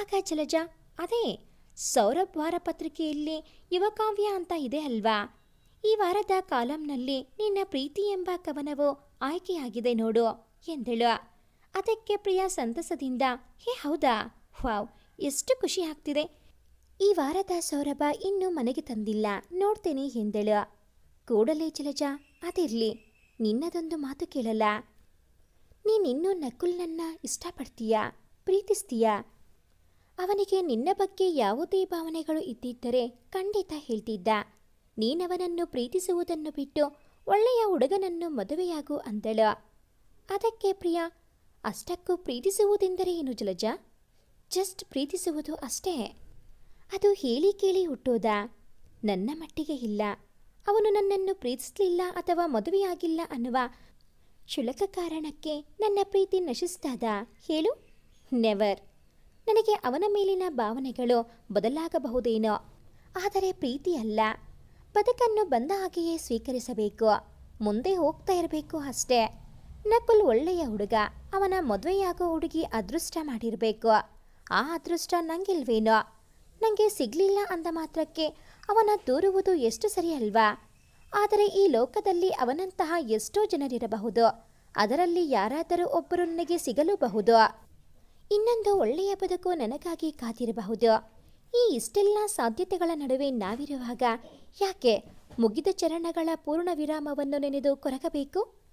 ಆಗ ಜಲಜ, ಅದೇ, ಸೌರಭ್ ವಾರ ಪತ್ರಿಕೆಯಲ್ಲಿ ಯುವಕಾವ್ಯ ಅಂತ ಇದೆ ಅಲ್ವಾ? ಈ ವಾರದ ಕಾಲಂನಲ್ಲಿ ನಿನ್ನ ಪ್ರೀತಿ ಎಂಬ ಕವನವು ಆಯ್ಕೆಯಾಗಿದೆ ನೋಡು, ಎಂದಳು. ಅದಕ್ಕೆ ಪ್ರಿಯಾ ಸಂತಸದಿಂದ, ಹೇ ಹೌದಾ? ವಾವ್, ಎಷ್ಟು ಖುಷಿ ಆಗ್ತಿದೆ. ಈ ವಾರದ ಸೌರಭ ಇನ್ನೂ ಮನೆಗೆ ತಂದಿಲ್ಲ. ನೋಡ್ತೇನೆ, ಎಂದಳು. ಕೂಡಲೇ ಜಲಜ, ಅದಿರ್ಲಿ. ನಿನ್ನದೊಂದು ಮಾತು ಕೇಳಲ್ಲ. ನೀನಿನ್ನೂ ನಕುಲ್ನನ್ನ ಇಷ್ಟಪಡ್ತೀಯಾ? ಪ್ರೀತಿಸ್ತೀಯಾ? ಅವನಿಗೆ ನಿನ್ನ ಬಗ್ಗೆ ಯಾವುದೇ ಭಾವನೆಗಳು ಇದ್ದಿದ್ದರೆ ಖಂಡಿತ ಹೇಳ್ತಿದ್ದ. ನೀನವನನ್ನು ಪ್ರೀತಿಸುವುದನ್ನು ಬಿಟ್ಟು ಒಳ್ಳೆಯ ಹುಡುಗನನ್ನು ಮದುವೆಯಾಗು ಅಂದಳು. ಅದಕ್ಕೆ ಪ್ರಿಯ ಅಷ್ಟಕ್ಕೂ ಪ್ರೀತಿಸುವುದೆಂದರೆ ಏನು ಜಲಜ? ಜಸ್ಟ್ ಪ್ರೀತಿಸುವುದು ಅಷ್ಟೇ. ಅದು ಹೇಳಿ ಕೇಳಿ ಹುಟ್ಟೋದ? ನನ್ನ ಮಟ್ಟಿಗೆ ಇಲ್ಲ. ಅವನು ನನ್ನನ್ನು ಪ್ರೀತಿಸಲಿಲ್ಲ ಅಥವಾ ಮದುವೆಯಾಗಿಲ್ಲ ಅನ್ನುವ ಕ್ಷುಲಕ ಕಾರಣಕ್ಕೆ ನನ್ನ ಪ್ರೀತಿ ನಶಿಸ್ತಾದ? ಹೇಳು. ನೆವರ್ ನನಗೆ ಅವನ ಮೇಲಿನ ಭಾವನೆಗಳು ಬದಲಾಗಬಹುದೇನೋ. ಆದರೆ ಪ್ರೀತಿ ಅಲ್ಲ. ಬದುಕನ್ನು ಬಂದ ಹಾಗೆಯೇ ಸ್ವೀಕರಿಸಬೇಕು. ಮುಂದೆ ಹೋಗ್ತಾ ಇರಬೇಕು ಅಷ್ಟೇ. ನಕುಲ್ ಒಳ್ಳೆಯ ಹುಡುಗ. ಅವನ ಮದುವೆಯಾಗೋ ಹುಡುಗಿ ಅದೃಷ್ಟ ಮಾಡಿರಬೇಕು. ಆ ಅದೃಷ್ಟ ನಂಗಿಲ್ವೇನೋ? ನನಗೆ ಸಿಗಲಿಲ್ಲ ಅಂದ ಮಾತ್ರಕ್ಕೆ ಅವನ ದೂರುವುದು ಎಷ್ಟು ಸರಿ ಅಲ್ವಾ ಆದರೆ ಈ ಲೋಕದಲ್ಲಿ ಅವನಂತಹ ಎಷ್ಟೋ ಜನರಿರಬಹುದು. ಅದರಲ್ಲಿ ಯಾರಾದರೂ ಒಬ್ಬರು ನನಗೆ ಸಿಗಲೂಬಹುದು. ಇನ್ನೊಂದು ಒಳ್ಳೆಯ ಬದುಕು ನನಗಾಗಿ ಕಾದಿರಬಹುದು. ಈ ಇಷ್ಟೆಲ್ಲ ಸಾಧ್ಯತೆಗಳ ನಡುವೆ ನಾವಿರುವಾಗ ಯಾಕೆ ಮುಗಿದ ಚರಣಗಳ ಪೂರ್ಣ ವಿರಾಮವನ್ನು ನೆನೆದು ಕೊರಗಬೇಕು?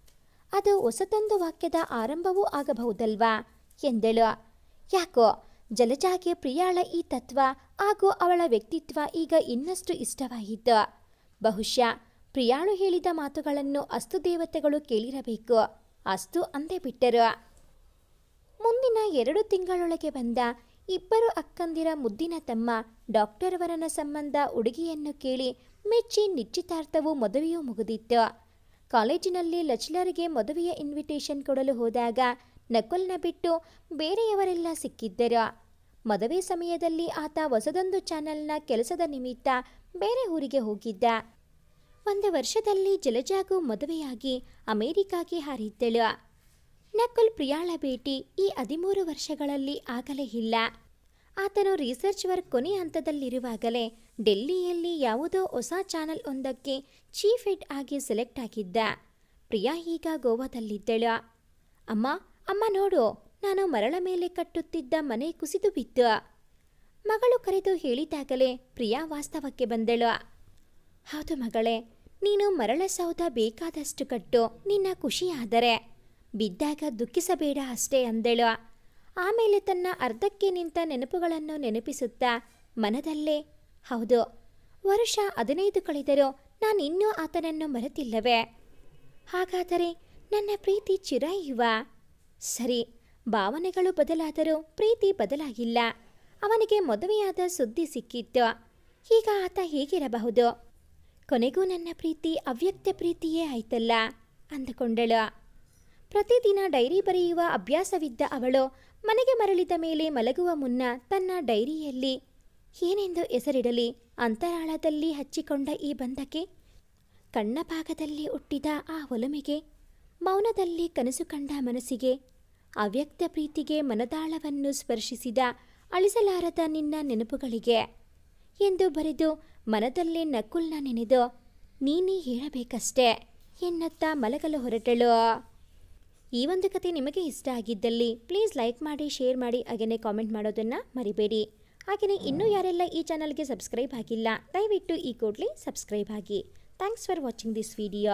ಅದು ಹೊಸದೊಂದು ವಾಕ್ಯದ ಆರಂಭವೂ ಆಗಬಹುದಲ್ವಾ? ಎಂದಳು. ಯಾಕೋ, ಜಲಜಾಗೆ ಪ್ರಿಯಾಳ ಈ ತತ್ವ ಹಾಗೂ ಅವಳ ವ್ಯಕ್ತಿತ್ವ ಈಗ ಇನ್ನಷ್ಟು ಇಷ್ಟವಾಯಿತು ಬಹುಶಃ ಪ್ರಿಯಾಳು ಹೇಳಿದ ಮಾತುಗಳನ್ನು ಅಸ್ತು ದೇವತೆಗಳು ಕೇಳಿರಬೇಕು. ಅಸ್ತು ಅಂದೇ ಬಿಟ್ಟರು. ಮುಂದಿನ ಎರಡು ತಿಂಗಳೊಳಗೆ ಬಂದ ಇಬ್ಬರು ಅಕ್ಕಂದಿರ ಮುದ್ದಿನ ತಮ್ಮ ಡಾಕ್ಟರ್ ಅವರನ ಸಂಬಂಧ ಹುಡುಗಿಯನ್ನು ಕೇಳಿ ಮೆಚ್ಚಿ ನಿಶ್ಚಿತಾರ್ಥವೂ ಮದುವೆಯೂ ಮುಗಿದಿತ್ತು. ಕಾಲೇಜಿನಲ್ಲಿ ಲೆಕ್ಚರರ್ಗೆ ಮದುವೆಯ ಇನ್ವಿಟೇಷನ್ ಕೊಡಲು ಹೋದಾಗ ನಕುಲ್ನ ಬಿಟ್ಟು ಬೇರೆಯವರೆಲ್ಲ ಸಿಕ್ಕಿದ್ದರು. ಮದುವೆ ಸಮಯದಲ್ಲಿ ಆತ ಹೊಸದೊಂದು ಚಾನೆಲ್ನ ಕೆಲಸದ ನಿಮಿತ್ತ ಬೇರೆ ಊರಿಗೆ ಹೋಗಿದ್ದ. ಒಂದು ವರ್ಷದಲ್ಲಿ ಜಲಜಾಗು ಮದುವೆಯಾಗಿ ಅಮೆರಿಕಾಗೆ ಹಾರಿದ್ದಳು. ನಕುಲ್ ಪ್ರಿಯಾಳ ಭೇಟಿ ಈ ಹದಿಮೂರು ವರ್ಷಗಳಲ್ಲಿ ಆಗಲೇ ಇಲ್ಲ. ಆತನು ರಿಸರ್ಚ್ ವರ್ಕ್ ಕೊನೆ ಹಂತದಲ್ಲಿರುವಾಗಲೇ ಡೆಲ್ಲಿಯಲ್ಲಿ ಯಾವುದೋ ಹೊಸ ಚಾನೆಲ್ ಒಂದಕ್ಕೆ ಚೀಫ್ ಹೆಡ್ ಆಗಿ ಸೆಲೆಕ್ಟ್ ಆಗಿದ್ದ. ಪ್ರಿಯಾ ಈಗ ಗೋವಾದಲ್ಲಿದ್ದಳು. ಅಮ್ಮ ಅಮ್ಮ ನೋಡು, ನಾನು ಮರಳ ಮೇಲೆ ಕಟ್ಟುತ್ತಿದ್ದ ಮನೆ ಕುಸಿದು ಬಿತ್ತು. ಮಗಳು ಕರೆದು ಹೇಳಿದಾಗಲೇ ಪ್ರಿಯಾ ವಾಸ್ತವಕ್ಕೆ ಬಂದಳು. ಹೌದು ಮಗಳೇ, ನೀನು ಮರಳ ಸೌಧ ಬೇಕಾದಷ್ಟು ಕಟ್ಟು, ನಿನ್ನ ಖುಷಿಯಾದರೆ ಬಿದ್ದಾಗ ದುಃಖಿಸಬೇಡ ಅಷ್ಟೇ ಅಂದಳು. ಆಮೇಲೆ ತನ್ನ ಅರ್ಧಕ್ಕೆ ನಿಂತ ನೆನಪುಗಳನ್ನು ನೆನಪಿಸುತ್ತಾ ಮನದಲ್ಲೇ ಹೌದು. ವರ್ಷ ಹದಿನೈದು ಕಳೆದರೂ ನಾನಿನ್ನೂ ಆತನನ್ನು ಮರೆತಿಲ್ಲವೇ? ಹಾಗಾದರೆ ನನ್ನ ಪ್ರೀತಿ ಚಿರಾಯುವ? ಸರಿ, ಭಾವನೆಗಳು ಬದಲಾದರೂ ಪ್ರೀತಿ ಬದಲಾಗಿಲ್ಲ. ಅವನಿಗೆ ಮದುವೆಯಾದ ಸುದ್ದಿ ಸಿಕ್ಕಿತ್ತು. ಈಗ ಆತ ಹೇಗಿರಬಹುದು. ಕೊನೆಗೂ ನನ್ನ ಪ್ರೀತಿ ಅವ್ಯಕ್ತ ಪ್ರೀತಿಯೇ ಆಯ್ತಲ್ಲ? ಅಂದುಕೊಂಡಳು. ಪ್ರತಿದಿನ ಡೈರಿ ಬರೆಯುವ ಅಭ್ಯಾಸವಿದ್ದ ಅವಳು ಮನೆಗೆ ಮರಳಿದ ಮೇಲೆ ಮಲಗುವ ಮುನ್ನ ತನ್ನ ಡೈರಿಯಲ್ಲಿ ಏನೆಂದು ಹೆಸರಿಡಲಿ? ಅಂತರಾಳದಲ್ಲಿ ಹಚ್ಚಿಕೊಂಡ ಈ ಬಂಧಕ್ಕೆ? ಕಣ್ಣ ಭಾಗದಲ್ಲಿ ಹುಟ್ಟಿದ ಆ ಒಲುಮೆಗೆ? ಮೌನದಲ್ಲಿ ಕನಸು ಕಂಡ ಮನಸ್ಸಿಗೆ? ಅವ್ಯಕ್ತ ಪ್ರೀತಿಗೆ ಮನದಾಳವನ್ನು ಸ್ಪರ್ಶಿಸಿದ ಅಳಿಸಲಾರದ ನಿನ್ನ ನೆನಪುಗಳಿಗೆ? ಎಂದು ಬರೆದು ಮನದಲ್ಲೇ ನಕುಲ್ನ ನೆನೆದು, ನೀನೇ ಹೇಳಬೇಕಷ್ಟೆ ಎನ್ನುತ್ತಾ ಮಲಗಲು ಹೊರಟಳು. ಈ ಒಂದು ಕತೆ ನಿಮಗೆ ಇಷ್ಟ ಆಗಿದ್ದಲ್ಲಿ ಪ್ಲೀಸ್ ಲೈಕ್ ಮಾಡಿ ಶೇರ್ ಮಾಡಿ, ಹಾಗೆಯೇ ಕಾಮೆಂಟ್ ಮಾಡೋದನ್ನು ಮರಿಬೇಡಿ. ಹಾಗೆಯೇ ಇನ್ನೂ ಯಾರೆಲ್ಲ ಈ ಚಾನಲ್ಗೆ ಸಬ್ಸ್ಕ್ರೈಬ್ ಆಗಿಲ್ಲ, ದಯವಿಟ್ಟು ಈ ಕೂಡಲೇ ಸಬ್ಸ್ಕ್ರೈಬ್ ಆಗಿ. Thanks for watching this video